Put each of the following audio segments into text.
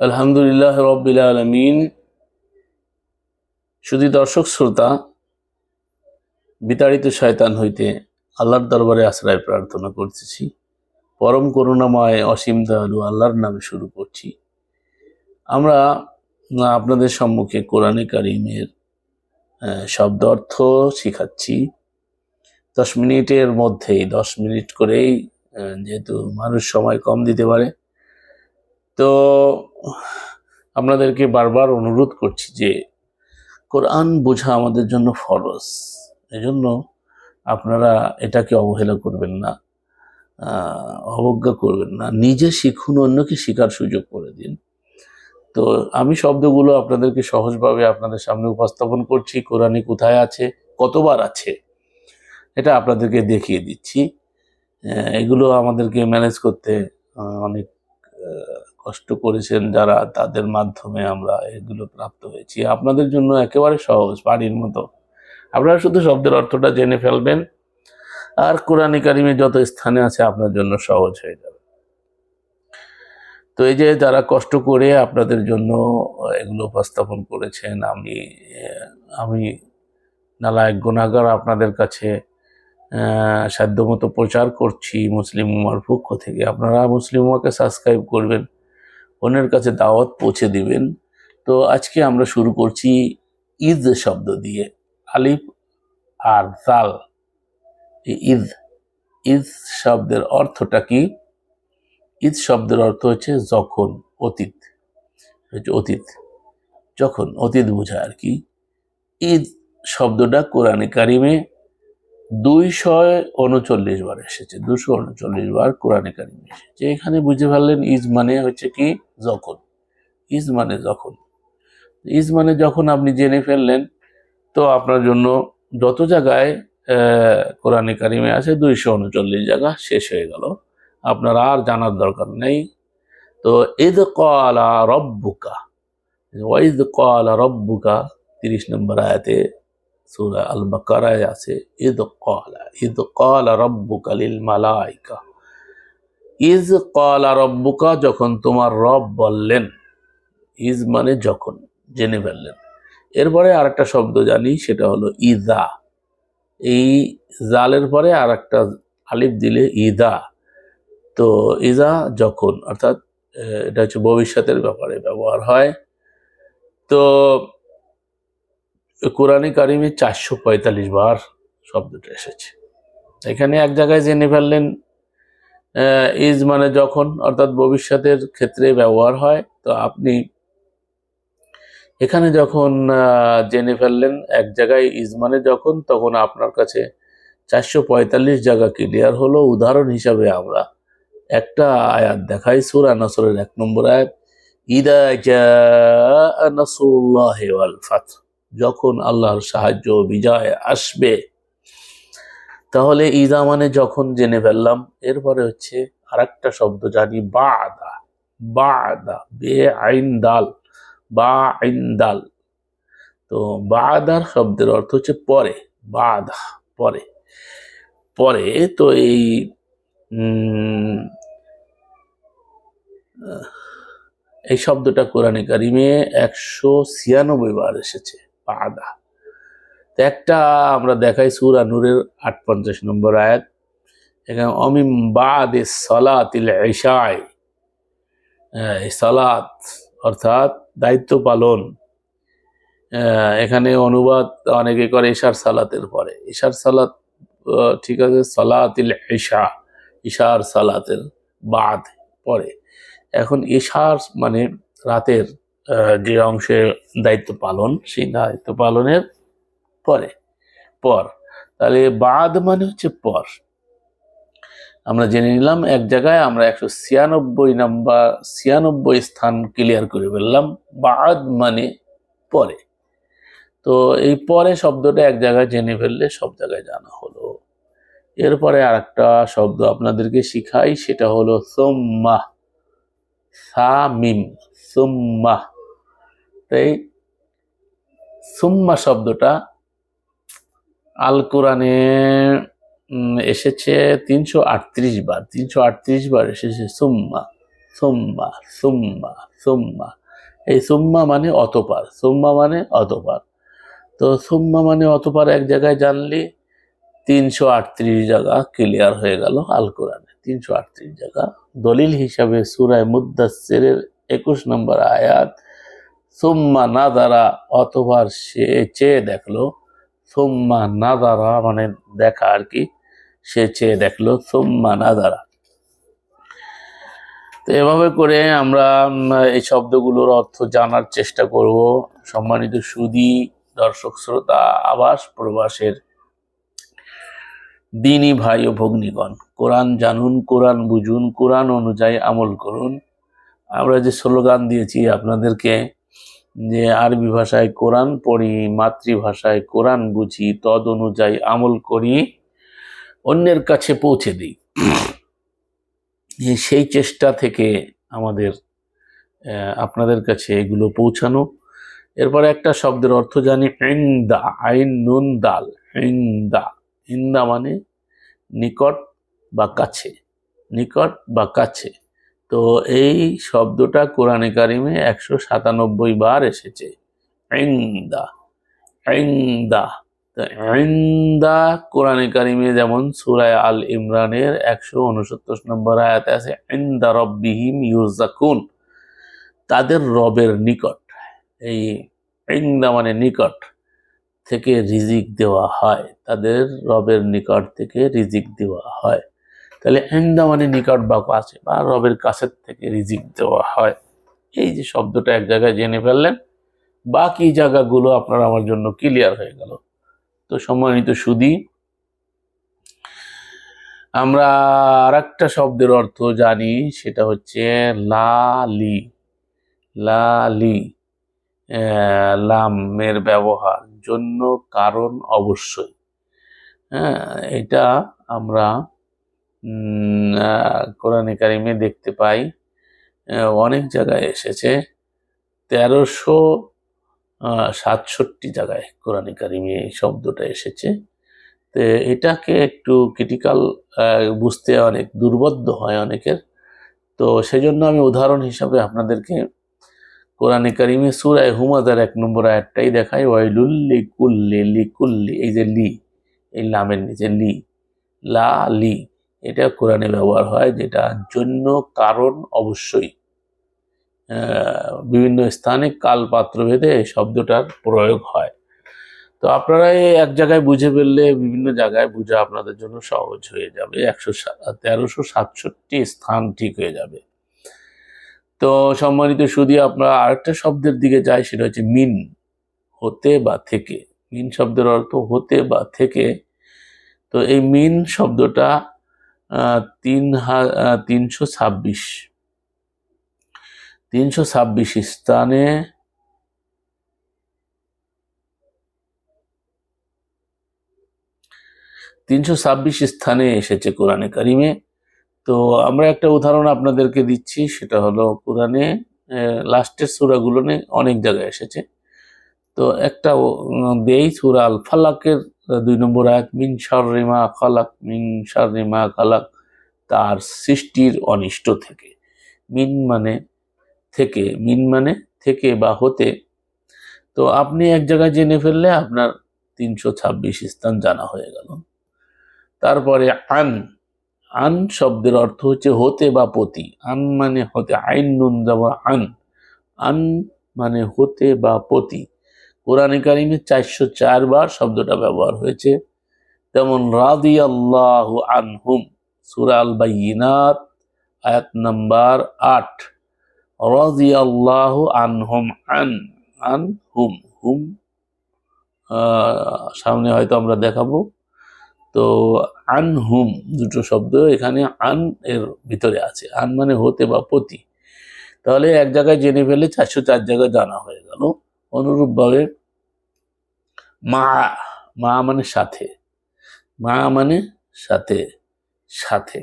আলহামদুলিল্লাহ রব্বিল আলমিন। শুধু দর্শক শ্রোতা, বিতাড়িত শয়তান হইতে আল্লাহর দরবারে আশ্রয় প্রার্থনা করতেছি। পরম করুণাময় অসীম দয়ালু আল্লাহর নামে শুরু করছি। আমরা আপনাদের সম্মুখে কোরআনে কারিমের শব্দ অর্থ শিখাচ্ছি। দশ মিনিটের মধ্যেই দশ মিনিট করেই যেহেতু মানুষ সময় কম দিতে পারে, তো আপনাদেরকে বারবার অনুরোধ করছি যে কোরআন বোঝা আমাদের জন্য ফরজ। এজন্য আপনারা এটাকে অবহেলা করবেন না অবজ্ঞা করবেন না। নিজে শিখুন, অন্যকে শেখার সুযোগ করে দিন। তো আমি শব্দগুলো আপনাদেরকে সহজভাবে আপনাদের সামনে উপস্থাপন করছি। কোরআনে কোথায় আছে? কতবার আছে? এটা আপনাদেরকে দেখিয়ে দিচ্ছি। এগুলো আমাদেরকে ম্যানেজ করতে অনেক কষ্ট করেছেন যারা, তাদের মাধ্যমে আমরা এগুলো প্রাপ্ত হয়েছি। আপনাদের জন্য একেবারে সহজ বাড়ির মতো। আপনারা শুধু শব্দের অর্থটা জেনে ফেলবেন, আর কোরআনী কারিমে যত স্থানে আছে আপনার জন্য সহজ হয়ে যাবে। তো এই যে যারা কষ্ট করে আপনাদের জন্য এগুলো উপস্থাপন করেছেন, আমি আমি নালায়ক গুণাগার আপনাদের কাছে সাধ্যমতো প্রচার করছি। মুসলিম উমার পক্ষ থেকে আপনারা মুসলিম উমাকে সাবস্ক্রাইব করবেন। অন্যের কাছে দাওয়াত পৌঁছে দিবেন। তো আজকে আমরা শুরু করছি ঈদ শব্দ দিয়ে। আলিফ আর জাল ঈদ ঈদ শব্দের অর্থটা কি? ঈদ শব্দের অর্থ হচ্ছে যখন, অতীত। হচ্ছে অতীত। যখন, অতীত বোঝায় আর কি। ঈদ শব্দটা কোরআনে কারিমে দুইশো উনচল্লিশ বার এসেছে দুশো উনচল্লিশ বার কোরআনে কারিমে এসেছে। এখানে বুঝে ফেললেন ইজ মানে হচ্ছে কি? যখন। ইজ মানে যখন। ইজ মানে যখন আপনি জেনে ফেললেন, তো আপনার জন্য যত জায়গায় কোরআনে কারিমে আছে দুইশো উনচল্লিশ জায়গা শেষ হয়ে গেল। আপনার আর জানার দরকার নেই। তো ঈদ কলা রব্বুকা ওয়াইদ কলা রব্বুকা, তিরিশ নম্বর আয়াতে সুরা আল বাকারায় আছে ঈদ কলা ঈদ কলা রব্বুকা লিল মালাইকা ইজ কলা রব্বুকা যখন তোমার রব বললেন, ইজ মানে যখন জেনে ফেললেন। এরপরে আরেকটা শব্দ জানি, সেটা হলো ইদা এই জালের পরে আর একটা আলিফ দিলে ইদা তো ইজা যখন, অর্থাৎ এটা হচ্ছে ভবিষ্যতের ব্যাপারে ব্যবহার হয়। তো কোরআনে কারিমে চারশো পঁয়তাল্লিশ বার শব্দটা এসেছে। এখানে এক জায়গায় জেনে ফেললেন ইজ মানে যখন, অর্থাৎ ভবিষ্যতের ক্ষেত্রে ব্যবহার হয়। তো আপনি এখানে যখন জেনে ফেললেন এক জায়গায় ইজ মানে যখন, তখন আপনার কাছে চারশো পঁয়তাল্লিশ জায়গা ক্লিয়ার হলো। উদাহরণ হিসাবে আমরা একটা আয়াত দেখাই, সুরা নাসরের এক নম্বর আয়াত, ইদা ওয়াল ফাত যখন আল্লাহর সাহায্য বিজয় আসবে, তাহলে ইদা মানে যখন জেনে ফেললাম, এরপরে হচ্ছে আর একটা শব্দ জানি, বাদা বাদা বে আইন দাল বা আইন দাল তো বাদার শব্দের অর্থ হচ্ছে পরে, বাদা, পরে। পরে তো এই এই শব্দটা কোরআনে কারিমে একশো ছিয়ানব্বই বার এসেছে। বাদা। তো একটা আমরা দেখাই সুরা নূরের আট পঞ্চাশ নম্বর আয়াত। এখানে অমিম বাদে সলাতিল এশায় সালাত অর্থাৎ দায়িত্ব পালন। এখানে অনুবাদ অনেকে করে ঈশার সালাতের পরে। ঈশার সালাত ঠিক আছে, সালাতিল ঈশা ঈশার সালাতের বাদ পরে। এখন ঈশার মানে রাতের যে অংশে দায়িত্ব পালন, সেই দায়িত্ব পালনের পরে, পর। তাহলে বাদ মানে হচ্ছে পর। আমরা জেনে নিলাম এক জায়গায় আমরা একশো ছিয়ানব্বই নাম্বার, ছিয়ানব্বই স্থান ক্লিয়ার করে ফেললাম, বাদ মানে পরে। তো এই পরে শব্দটা এক জায়গায় জেনে ফেললে সব জায়গায় জানা হলো। এরপরে আরেকটা শব্দ আপনাদেরকে শিখাই, সেটা হলো সোম্মা, সামিম। তাই সুম্মা শব্দটা আল কোরআনে এসেছে তিনশো আটত্রিশ বার, তিনশো আটত্রিশ বার এসেছে সুম্মা সুম্মা সুম্মা সুম্মা। এই সুম্মা মানে অতপার, সুম্মা মানে অতপার। তো সুম্মা মানে অতপার এক জায়গায় জানলে তিনশো আটত্রিশ জায়গা ক্লিয়ার হয়ে গেল আল কোরআনে। তিনশো আটত্রিশ জায়গা। দলিল হিসাবে সুরায় মুদাসের একুশ নম্বর আয়াত সুম্মা না দ্বারা অতবার সে চেয়ে দেখল। সুম্মা না দ্বারা মানে দেখা আর কি, সে চেয়ে দেখল সুম্মা না দ্বারা তো এভাবে করে আমরা এই শব্দগুলোর অর্থ জানার চেষ্টা করব। সম্মানিত সুদী দর্শক শ্রোতা, আবাস প্রবাসের দিনী ভাই ও ভগ্নীগণ, কোরআন জানুন, কোরআন বুঝুন, কোরআন অনুযায়ী আমল করুন। আমরা যে স্লোগান দিয়েছি আপনাদেরকে যে আরবি ভাষায় কোরআন পড়ি, মাতৃভাষায় কোরআন বুঝি তদ অনুযায়ী আমল করি, অন্যের কাছে পৌঁছে দিই। সেই চেষ্টা থেকে আমাদের আপনাদের কাছে এগুলো পৌঁছানো। এরপরে একটা শব্দের অর্থ জানি ইন্দা আইন নুন দাল ইন্দা ইন্দা মানে নিকট বা কাছে, নিকট বা কাছে। তো এই শব্দটা কোরআনে কারিমে একশো সাতানব্বই বার এসেছে। ইন্দা ইন্দা, তো ইন্দা কোরআনে কারিমে যেমন সুরায় আল ইমরানের একশো উনসত্তর নম্বর আয়াতে আছে, ইন্দা রব্বিহিম ইউজাকুন তাদের রবের নিকট, এই ইন্দা মানে নিকট থেকে রিজিক দেওয়া হয়, তাদের রবের নিকট থেকে রিজিক দেওয়া হয়। তাহলে ইন্দা মানে নিকট বা কাছে বা রবের কাছের থেকে রিজিক দেওয়া হয়। এই যে শব্দটা এক জায়গায় জেনে ফেললেন, বাকি জায়গাগুলো আপনার আমার জন্য ক্লিয়ার হয়ে গেল। তো সম্মানিত সুদী আমরা আর একটা শব্দের অর্থ জানি, সেটা হচ্ছে লালি। লালি লামের ব্যবহার জন্য কারণ অবশ্যই। হ্যাঁ এটা আমরা কোরআনে কারিমে দেখতে পাই অনেক জায়গায় এসেছে, তেরোশো সাতষট্টি জায়গায় কোরআনে কারিমে এই শব্দটা এসেছে। তো এটাকে একটু ক্রিটিক্যাল বুঝতে অনেক দুর্বোধ্য হয় অনেকের। তো সেজন্য আমি উদাহরণ হিসাবে আপনাদেরকে কোরআনে কারিমে সুরায় হুমাদার এক নম্বর আয়াতটাই দেখাই ওয়াইলুল্লি কুল্লি লি কুল্লি এই যে লি, এই লামের নিচে লি, লা, লি। এটা কোরআনে ব্যবহার হয় যেটা জন্য কারণ অবশ্যই। বিভিন্ন স্থানে কালপাত্র ভেদে এই শব্দটার প্রয়োগ হয়। তো আপনারা এক জায়গায় বুঝে ফেললে বিভিন্ন জায়গায় বোঝা আপনাদের জন্য সহজ হয়ে যাবে। একশো তেরোশো সাতষট্টি স্থান ঠিক হয়ে যাবে। তো সম্মানিত শুধু আমরা আরেকটা শব্দের দিকে যাই, সেটা হচ্ছে মিন। হতে বা থেকে। মিন শব্দের অর্থ হতে বা থেকে। তো এই মিন শব্দটা তিন তিনশো ছাব্বিশ। তিনশো ছাব্বিশ স্থানে তিনশো ছাব্বিশ স্থানে এসেছে কোরআনে কারিমে। তো আমরা একটা উদাহরণ আপনাদেরকে দিচ্ছি, সেটা হলো কোরআনে লাস্টের সুরাগুলো অনেক জায়গায় এসেছে। তো একটা দেই সুরা আল ফালাকের দুই নম্বর আয়াত, মিন শাররিমা খালাক, মিন শাররিমা খালাক তার সৃষ্টির অনিষ্ট থেকে। মিন মানে থেকে মিন মানে থেকে বা হতে তো আপনি এক জায়গায় জেনে ফেললে আপনার তিনশো ছাব্বিশ স্থান জানা হয়ে গেল। তারপরে আন আন শব্দের অর্থ হচ্ছে হতে বা পতি। আন মানে হতে, আইন নুন যেমন আন আন মানে হতে বা পতি। কোরআনে কারিমে চারশো চারবার শব্দটা ব্যবহার হয়েছে। তেমন রাদি আল্লাহ আনহুম, সুরা আল বাইনাত আয়াত নাম্বার আট। রাদি আল্লাহ আনহুম, আন আন হুম। হুম সামনে হয়তো আমরা দেখাবো। তো আন হুম দুটো শব্দ এখানে আন এর ভিতরে আছে। আন মানে হতে বা পতি। তাহলে এক জায়গায় জেনে ফেলে চারশো চার জায়গায় জানা হয়ে গেল। অনুরূপভাবে মা মা মানে সাথে। মা মানে সাথে সাথে।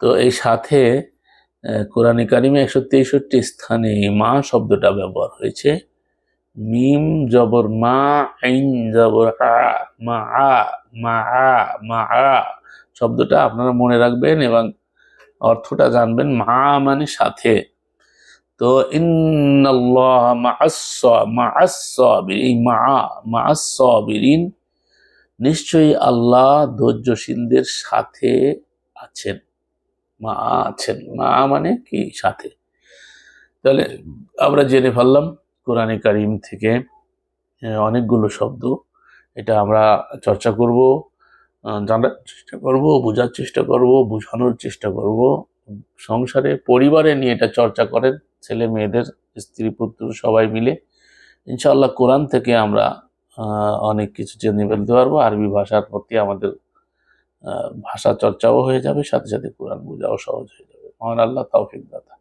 তো এই সাথে কোরআনে কারিমে একশো তেষট্টি স্থানে মা শব্দটা ব্যবহার হয়েছে। মিম জবর মা, আইন জবর আ, মা আ মা আ মা, আ। শব্দটা আপনারা মনে রাখবেন এবং অর্থটা জানবেন, মা মানে সাথে। তো ইন্নাল্লাহ নিশ্চয়ই আল্লাহ ধৈর্যশীলদের সাথে আছেন। মা আছেন। মা মানে কি? সাথে। তাহলে আমরা জেনে ফেললাম কোরআনে কারিম থেকে অনেকগুলো শব্দ। এটা আমরা চর্চা করব জানার চেষ্টা করব, বোঝার চেষ্টা করব, বোঝানোর চেষ্টা করব। সংসারে, পরিবারে নিয়ে এটা চর্চা করেন ছেলে মেয়েদের, স্ত্রী পুত্র সবাই মিলে। ইনশাআল্লাহ কোরআন থেকে আমরা অনেক কিছু জেনে ফেলতে পারব। আরবি ভাষার প্রতি আমাদের ভাষা চর্চাও হয়ে যাবে, সাথে সাথে কোরআন বোঝাও সহজ হয়ে যাবে। মহান আল্লাহ তৌফিক দাতা।